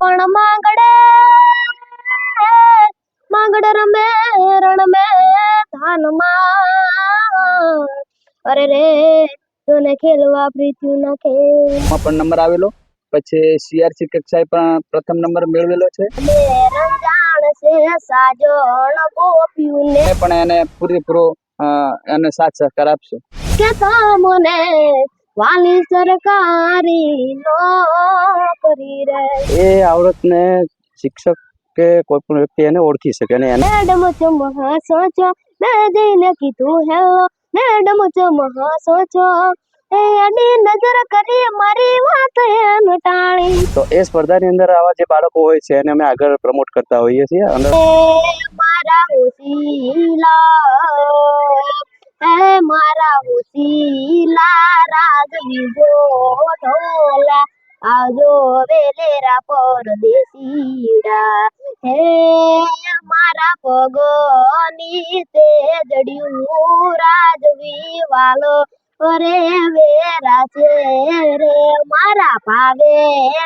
પણ માંગડે માંગડ રમે રણ મે ધાનમાં. અરે રે તને ખેલવા પ્રીત્યું ન ખેલમાં પણ નંબર આવેલો. પછી સીઆરસી કક્ષાએ પણ પ્રથમ નંબર મેળવેલો છે. પણ એને પૂરેપૂરો એને સાથ સહકાર આપશો. કે તમને વાલી સરકારી નોકરી રે. એ આવડતને શિક્ષક કે કોઈ પણ વ્યક્તિ એને ઓળખી શકે અને એને મેડમ ચમ હસો છો મે જઈને કીધું હેલો મેડમ ચમ હસો છો એ અડી નજર કરી મારી વાત એમ ટાણી તો એ સ્પર્ધાની અંદર આવા જે બાળકો હોય છે એને અમે આગળ પ્રમોટ કરતા હોઈએ છીએ. અને મારા હોશીલા એ મારા ઉસીલા રાજ બીજો ઢોલા. આવજો વેલેરા પરદેશીડા હે મારા પગની તે જડ્યું રાજવી વાલો. અરે વેરા છે રે મારા ભાવે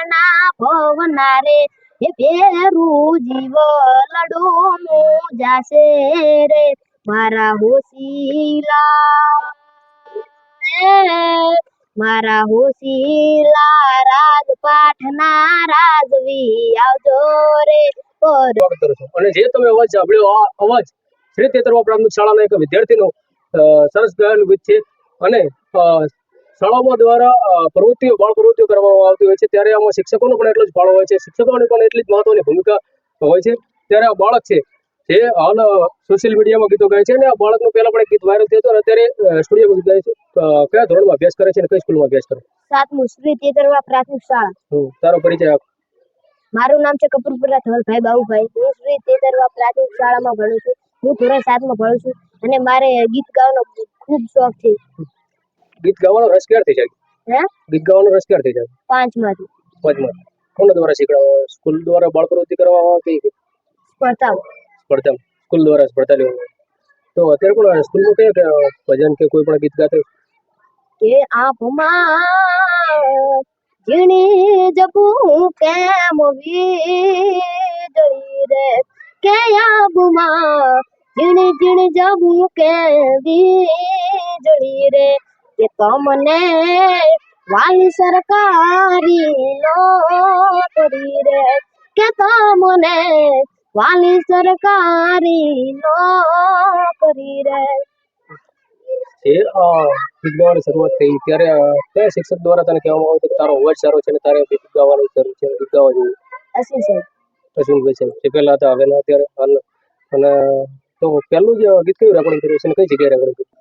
ના ભવના રે એ પેરું જીવ લડું જાશે રે. મારા હોશીલા મારા હોશીલા રાજપાઠના રાજવી આવજો રે અને જે તમે અવાજ સાંભળ્યો, આ અવાજ શ્રી તેતરવા પ્રાથમિક શાળાના એક વિદ્યાર્થીનો સરસ ગાયન ગીત છે. અને શાળાઓ દ્વારા પ્રવૃત્તિઓ, બાળ પ્રવૃત્તિઓ કરવામાં આવતી હોય છે. ત્યારે આમાં શિક્ષકોનો પણ એટલો જ ફાળો હોય છે. શિક્ષકોની પણ એટલી જ મહત્વની ભૂમિકા હોય છે. ત્યારે આ બાળક છે જે હાલ સોશિયલ મીડિયામાં ગીતો ગાય છે અને આ બાળકનું પહેલા પણ એક ગીત વાયરલ થયું હતું અને અત્યારે સ્ટુડિયોમાં ગીત ગાય છે. કયા ધોરણમાં અભ્યાસ કરે છે અને કઈ સ્કૂલમાં અભ્યાસ કરે સાતમું શ્રી તેતરવા પ્રાથમિક શાળા. તારો પરિચય આપ. મારું નામ છે કપૂરપુરા ધવલભાઈ બાબુભાઈ. હું શ્રી તેતરવા પ્રાથમિક શાળામાં ભણું છું. હું ધોરણ સાતમાં ભણું છું અને મારે ગીત ગાવાનો ખૂબ શોખ છે. ગીત ગાવાનો રસ ક્યારથી જાય હે? ગીત ગાવાનો રસ ક્યારથી જાય પાંચમાંથી. પદમાં કોના દ્વારા શીખડાવવા સ્કૂલ દ્વારા બાળકો પ્રવૃત્તિ કરવામાં આવતી કે સ્પર્ધા સ્પર્ધા સ્કૂલ દ્વારા સ્પર્ધા લેવામાં આવે? તો અત્યારે પણ સ્કૂલમાં કયા કયા ભજન કે કોઈ પણ ગીત ગાતે? કે આંખમાં ઝીણી જબું કેમ વીજળી રે? કે આંખમાં ઝીણી ઝીણી જબું કે વીજળી રે? કે તમને વાલી સરકારી નોકરી રે? કે તમને વાલી સરકારી નોકરી રે. આ ગીત શરૂઆત થઈ ત્યારે કયા શિક્ષક દ્વારા તને કહેવામાં આવ્યું કે તારો અવાજ સારો છે અને તારે ગીત ગાવાની જરૂર છે ગીત ગાવા જોઈએ? અસી સાહેબ. અશ્વિનભાઈ છે જે પહેલા હતા હવે અત્યારે હાલ અને તો પહેલું જ ગીત કયું રેકોર્ડિંગ કર્યું છે ને કઈ જગ્યાએ રેકોર્ડિંગ કર્યું?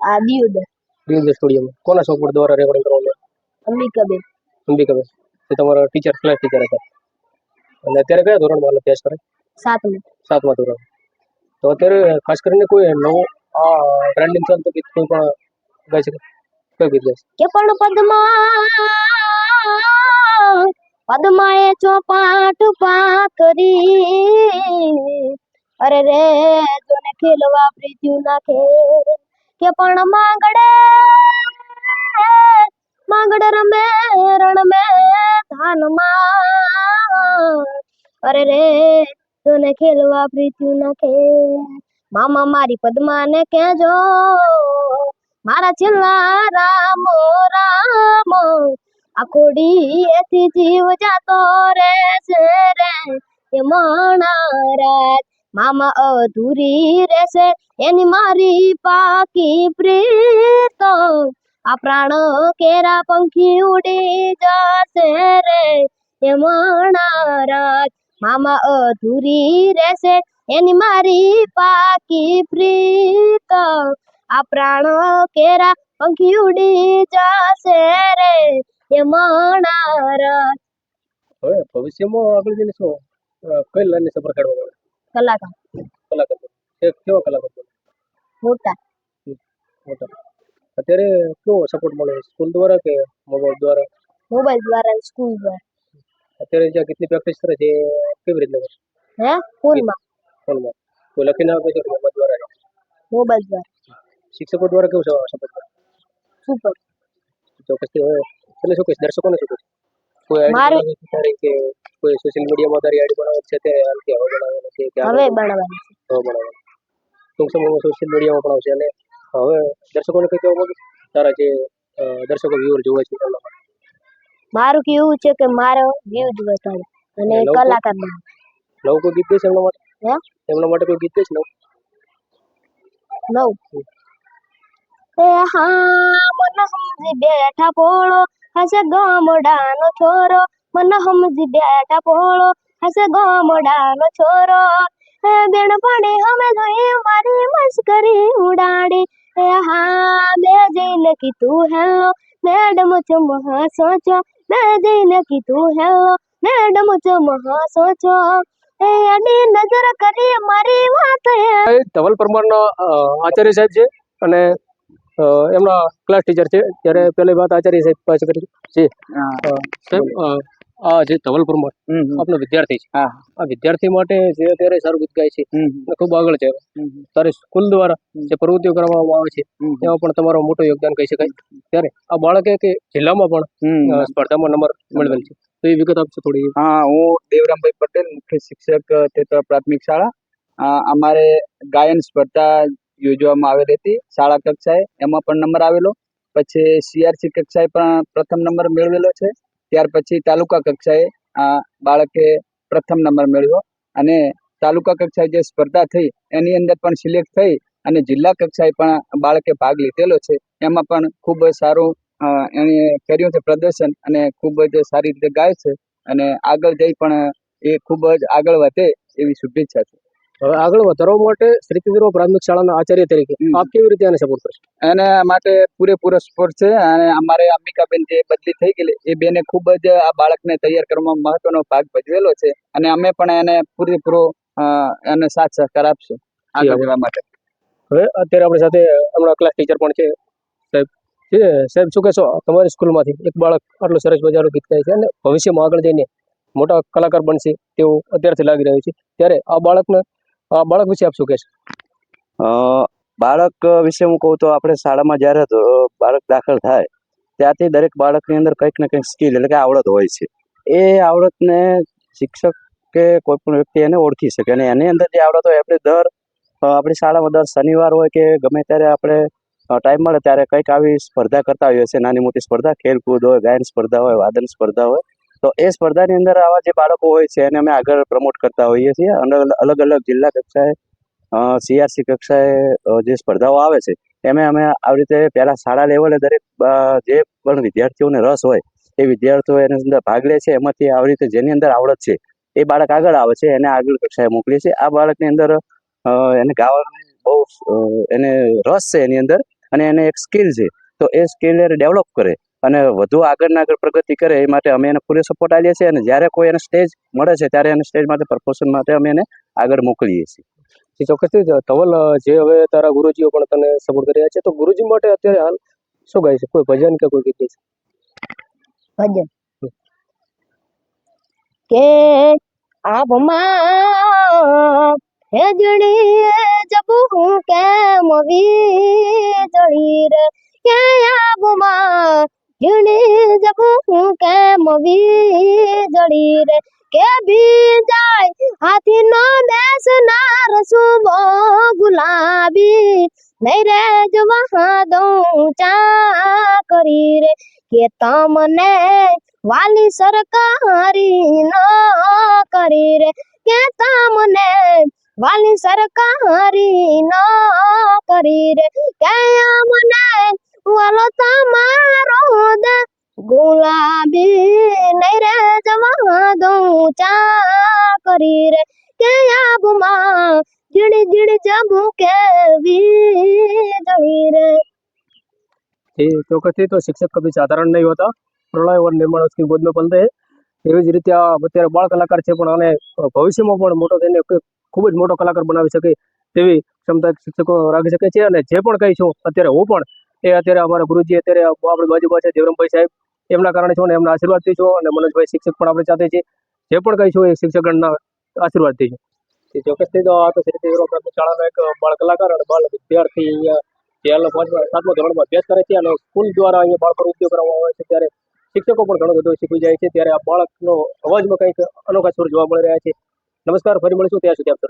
આ દિયોદર. દિવ્ય સ્ટુડિયોમાં કોના સોફ્ટવેર દ્વારા રેકોર્ડિંગ કરવામાં અંબિકાબેન. અંબિકાબેન. તમારા ટીચર ક્લાસ ટીચર હતા. અને અત્યારે કયા ધોરણમાં અભ્યાસ કરે? સાતમું. સાતમા ધોરણ. તો અત્યારે ખાસ કરીને કોઈ નવું આ ટ્રેન્ડિંગ તો ગીત કોઈ પણ ગાય છે કયું ગીત ગાય કે પણ પદ્મા પદ્માએ ચોપાટ પાકરી અરે રે તને ખેલવા પ્રીત્યુ નાખે. કે પણ માંગડે માંગડ રમે રણ મે ધાનમાં અરે રે, તને ખેલવા પ્રીત્યું નાખે. મામા મારી પદ્માને કહેજો. મારા છેલ્લા રામો રામો. આ કોડી એથી જીવ જાતો રે છે રે. એ મણારાજ મામા અધૂરી રહેશે. એની મારી પાકી પ્રીત. આ પ્રાણ કેરા પંખી ઉડી જશે રે એ મણારાજ મામા અધૂરી રહેશે. એની મારી પાકી પ્રીત આ પ્રાણ કેરા પંખી ઉડી જશે રે એ મણારાજ હવે ભવિષ્યમાં આગળ જઈને શું કઈ લાઈનની સફર કાઢવા માંગે કલાકાર. કલાકાર કેવો કલાકાર? મોટા. મોટા. અત્યારે કેવો સપોર્ટ મળે સ્કૂલ દ્વારા કે મોબાઈલ દ્વારા? મોબાઈલ દ્વારા સ્કૂલ દ્વારા. અત્યારે જે કેટલી પ્રેક્ટિસ કરે છે કેવી રીતે કરે? હે? ફોનમાં. ફોનમાં. તો લખીને આપે છે મોબાઈલ દ્વારા મોબાઈલ દ્વારા. શિક્ષકો દ્વારા કેવું સપોર્ટ કરે? સુપર ચોક્કસથી હવે એટલે શું કહીશ દર્શકોને શું કહીશ કોઈ આઈડી તારી કે કોઈ સોશિયલ મીડિયામાં તારી આઈડી બનાવવાની છે? તે હાલ કે હવે બનાવવાની છે કે હવે બનાવવાની છે? હવે બનાવવાની ટૂંક સમયમાં સોશિયલ મીડિયામાં પણ આવશે અને હવે દર્શકોને કઈ કહેવા માંગે તારા જે દર્શકો વ્યુઅર જોવે છે એમના માટે. મારું કેવું છે કે મારો વ્યૂઝ વધારે અને કલાકાર બને નવું કોઈ ગીત છે એમના માટે? હે? એમના માટે કોઈ ગીત છે નવું નવ એ હા મન સમજી બેઠા પોળો હસે ગામડાનો છોરો. મન સમજી બેઠા પોળો હસે ગામડાનો છોરો. બેણ પાણી હમે જોઈ મારી મસ્કરી ઉડાડી. એ હા બે જઈને કીધું હેલો મેડમ ચમ હસો છો બે જઈને કીધું હેલો મેડમ ચમ હસો છો એ અડી નજર કરી મારી વાત એ ધવલ પરમારના આચાર્ય સાહેબ છે અને એમના ક્લાસ ટીચર છે. ત્યારે પહેલી વાત આચાર્ય સાહેબ પાસે કરી. છે. સાહેબ આ જે ધવલપુરમાં. આપનો વિદ્યાર્થી છે. હા. આ વિદ્યાર્થી માટે જે અત્યારે સારું ગીત ગાય છે ખૂબ આગળ છે. ત્યારે સ્કૂલ દ્વારા જે પ્રવૃત્તિઓ કરવામાં આવે છે તેમાં એમાં પણ તમારો મોટો યોગદાન કહી શકાય. ત્યારે આ બાળકે કે જિલ્લામાં પણ સ્પર્ધામાં નંબર મેળવેલ છે. તો એ વિગત આપશો થોડી? હા હું દેવરામભાઈ પટેલ મુખ્ય શિક્ષક તેતર પ્રાથમિક શાળા. અમારે ગાયન સ્પર્ધા યોજવામાં આવેલી હતી શાળા કક્ષાએ. એમાં પણ નંબર આવેલો. પછી સીઆરસી કક્ષાએ પણ પ્રથમ નંબર મેળવેલો છે. ત્યાર પછી તાલુકા કક્ષાએ આ બાળકે પ્રથમ નંબર મેળવ્યો અને તાલુકા કક્ષાએ જે સ્પર્ધા થઈ એની અંદર પણ સિલેક્ટ થઈ અને જિલ્લા કક્ષાએ પણ બાળકે ભાગ લીધેલો છે. એમાં પણ ખૂબ સારું એણે કર્યું છે પ્રદર્શન અને ખૂબ જ સારી રીતે ગાય છે અને આગળ જઈ પણ એ ખૂબ જ આગળ વધે એવી શુભેચ્છા છે. હવે આગળ વધારવા માટે શ્રી તિદ્રો પ્રાથમિક શાળાના આચાર્ય તરીકે. આપ કેવી રીતે આને સપોર્ટ કરશો? એના માટે પૂરેપૂરો સપોર્ટ છે અને અમારે અંબિકાબેન જે બદલી થઈ ગયેલી એ બેને ખૂબ જ આ બાળકને તૈયાર કરવામાં મહત્વનો ભાગ ભજવેલો છે અને અમે પણ એને પૂરેપૂરો એને સાથ સહકાર આપશું આગળ જવા માટે. હવે અત્યારે આપણી સાથે હમણાં ક્લાસ ટીચર પણ છે સાહેબ. છે સાહેબ શું કહેશો? તમારી સ્કૂલમાંથી એક બાળક આટલું સરસ મજાનું ગીત ગાય છે અને ભવિષ્યમાં આગળ જઈને મોટા કલાકાર બનશે તેવું અત્યારથી લાગી રહ્યું છે. ત્યારે આ બાળકને બાળક વિશે આપ શું કહેશો? બાળક વિશે હું કહું તો આપણે શાળામાં જ્યારે બાળક દાખલ થાય ત્યારથી દરેક બાળકની અંદર કંઈક ને કંઈક સ્કિલ એટલે કે આવડત હોય છે. એ આવડતને શિક્ષક કે કોઈ પણ વ્યક્તિ એને ઓળખી શકે અને એની અંદર જે આવડત હોય, આપણે દર આપણી શાળામાં દર શનિવાર હોય કે ગમે ત્યારે આપણે ટાઈમ મળે ત્યારે કંઈક આવી સ્પર્ધા કરતા હોઈએ છીએ. નાની મોટી સ્પર્ધા, ખેલકૂદ હોય, ગાયન સ્પર્ધા હોય, વાદન સ્પર્ધા હોય તો એ સ્પર્ધાની અંદર આવા જે બાળકો હોય છે, એને અમે આગળ પ્રમોટ કરતા હોઈએ છીએ. અને અલગ અલગ જિલ્લા કક્ષાએ સીઆરસી કક્ષાએ જે સ્પર્ધાઓ આવે છે, એમાં અમે આવી રીતે પહેલાં શાળા લેવલે દરેક જે પણ વિદ્યાર્થીઓને રસ હોય, એ વિદ્યાર્થીઓ એની અંદર ભાગ લે છે. એમાંથી આવી રીતે જેની અંદર આવડત છે, એ બાળક આગળ આવે છે, એને આગળ કક્ષાએ મોકલીએ છીએ. આ બાળકની અંદર એને ગાવાની બહુ એને રસ છે એની અંદર, અને એને એક સ્કિલ છે. તો એ સ્કિલ ડેવલપ કરે. અને વધુ આગળ ને આગળ પ્રગતિ કરે એ માટે અમે એને પૂરો સપોર્ટ આપીએ છીએ અને જ્યારે કોઈ એને સ્ટેજ મળે છે ત્યારે એને સ્ટેજ માટે પરફોર્મન્સ માટે અમે એને આગળ મોકલીએ છીએ. ચોક્કસ ચોક્કસથી. ધવલ જે હવે તારા ગુરુજીઓ પણ તને સપોર્ટ કરી રહ્યા છે તો ગુરુજી માટે અત્યારે હાલ શું ગાય છે? કોઈ ભજન કે કોઈ ગીત છે? ભજન? કે આભમાં હેજણી જબ હું કેમ વીજળી રે? કે આભમાં ઝીણી જબ હું કેમ વીજળી રે કે ભીજાય હાથીનો બેસનાર સુબો ગુલાબી નહીં રે જવા દઉં ચા કરી રે કે તમને વાલી સરકારી નોકરી રે કે તમને વાલી સરકારી નોકરી રે કે મને વાલો તમારો દે ગુલાબી નહીં રે જવા દઉં ચા કરી રે કે આબમાં જીડી જીડી જબુ કેવી જઈ રે ये ચોક્કસથી તો શિક્ષક કભી સાધારણ નહીં હોતા પ્રલય और નિર્માણ उसकी गोद में पलते हैं એવી જ રીતે આ અત્યારે બાળ કલાકાર છે પણ આને ભવિષ્યમાં પણ મોટો થઈને કોઈ ખૂબ જ મોટો કલાકાર બનાવી શકે તેવી ક્ષમતા શિક્ષકો રાખી શકે છે અને જે પણ કહીશું અત્યારે હું પણ એ અત્યારે અમારા ગુરુજી અત્યારે આપણી બાજુમાં છે, દેવરામભાઈ સાહેબ. એમના કારણે છો અને એમના આશીર્વાદથી છું અને મનોજભાઈ શિક્ષક પણ આપણે સાથે છે. જે પણ કહીશું એ શિક્ષકગણના આશીર્વાદથી છું. ચોક્કસથી તો આ તો શ્રી દેવરામ શાળાનો એક બાળ કલાકાર અને બાળ વિદ્યાર્થી હાલના પાંચમા, સાતમા ધોરણમાં અભ્યાસ કરે છે અને સ્કૂલ દ્વારા અહીંયા બાળકો પ્રવૃત્તિઓ કરવામાં આવે છે. ત્યારે શિક્ષકો પણ ઘણું બધું શીખવી જાય છે. ત્યારે આ બાળકનો અવાજમાં કંઈક અનોખા સુર જોવા મળી રહ્યા છે. નમસ્કાર, ફરી મળીશું. ત્યાં સુધી સૌ